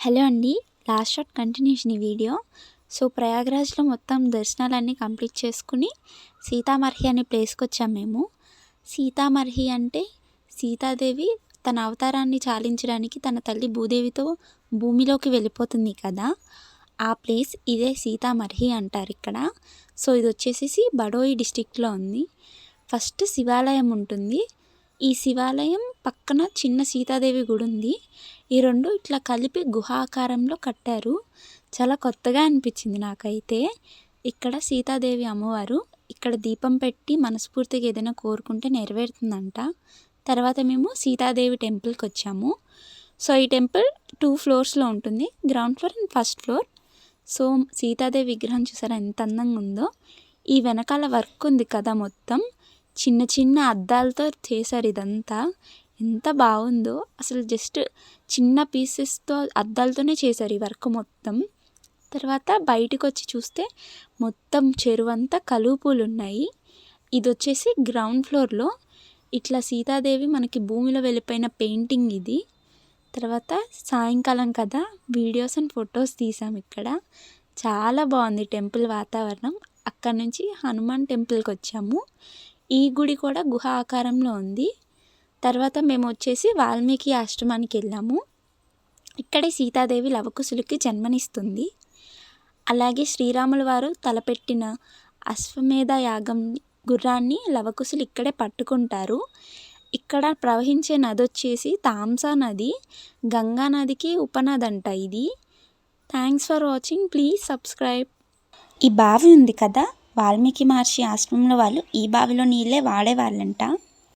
Hello అండి last shot continuation ఈ video. So ప్రయాగ్రాజ్లో మొత్తం దర్శనాలన్నీ కంప్లీట్ చేసుకుని సీతామర్హి అనే ప్లేస్కి వచ్చాం మేము. సీతామర్హి అంటే సీతాదేవి తన అవతారాన్ని చాలించడానికి తన తల్లి భూదేవితో భూమిలోకి వెళ్ళిపోతుంది కదా. ఆ ప్లేస్ ఇదే సీతామర్హి అంటారు ఇక్కడ. సో ఇది వచ్చేసేసి బడోయి డిస్టిక్లో ఉంది. ఫస్ట్ శివాలయం ఉంటుంది. ఈ శివాలయం పక్కన చిన్న సీతాదేవి గుడి ఉంది. ఈ రెండు ఇట్లా కలిపి గుహాకారంలో కట్టారు. చాలా కొత్తగా అనిపించింది నాకైతే. ఇక్కడ సీతాదేవి అమ్మవారు ఇక్కడ దీపం పెట్టి మనస్ఫూర్తిగా ఏదైనా కోరుకుంటే నెరవేరుతుందంట. తర్వాత మేము సీతాదేవి టెంపుల్కి వచ్చాము. సో ఈ టెంపుల్ టూ ఫ్లోర్స్లో ఉంటుంది. Ground floor and first floor. So Sitadevi విగ్రహం చూసారా ఎంత అందంగా ఉందో. ఈ వెనకాల వర్క్ ఉంది కదా మొత్తం. చిన్న చిన్న అద్దాలతో చేశారు ఇదంతా. ఎంత బాగుందో. అసలు జస్ట్ చిన్న పీసెస్తో అద్దాలతోనే చేశారు ఈ వర్క్ మొత్తం. తర్వాత బయటకు వచ్చి చూస్తే మొత్తం చెరువంతా అంతా పూలు ఉన్నాయి ఇది వచ్చేసి గ్రౌండ్ ఫ్లోర్లో ఇట్లా సీతాదేవి మనకి భూమిలో వెళ్ళిపోయిన పెయింటింగ్ ఇది. తర్వాత సాయంకాలం కదా వీడియోస్ అండ్ ఫొటోస్ తీసాం ఇక్కడ. చాలా బాగుంది టెంపుల్ వాతావరణం. అక్కడ నుంచి హనుమాన్ టెంపుల్కి వచ్చాము. ఈ గుడి కూడా గుహ ఆకారంలో ఉంది. తర్వాత మేము వచ్చేసి వాల్మీకి ఆశ్రమానికి వెళ్ళాము. ఇక్కడే సీతాదేవి లవకుశులకి జన్మనిస్తుంది. అలాగే శ్రీరాముల వారు తలపెట్టిన అశ్వమేధ యాగం గుర్రాన్ని లవకుశులు ఇక్కడే పట్టుకుంటారు. ఇక్కడ ప్రవహించే నది వచ్చేసి తాంసా నది గంగా నదికి ఉపనది అంట ఇది. Thanks for watching please subscribe ఈ బావి ఉంది కదా? వాల్మీకి మహర్షి ఆశ్రమంలో వాళ్ళు ఈ బావిలో నీళ్ళే వాడేవాళ్ళంట.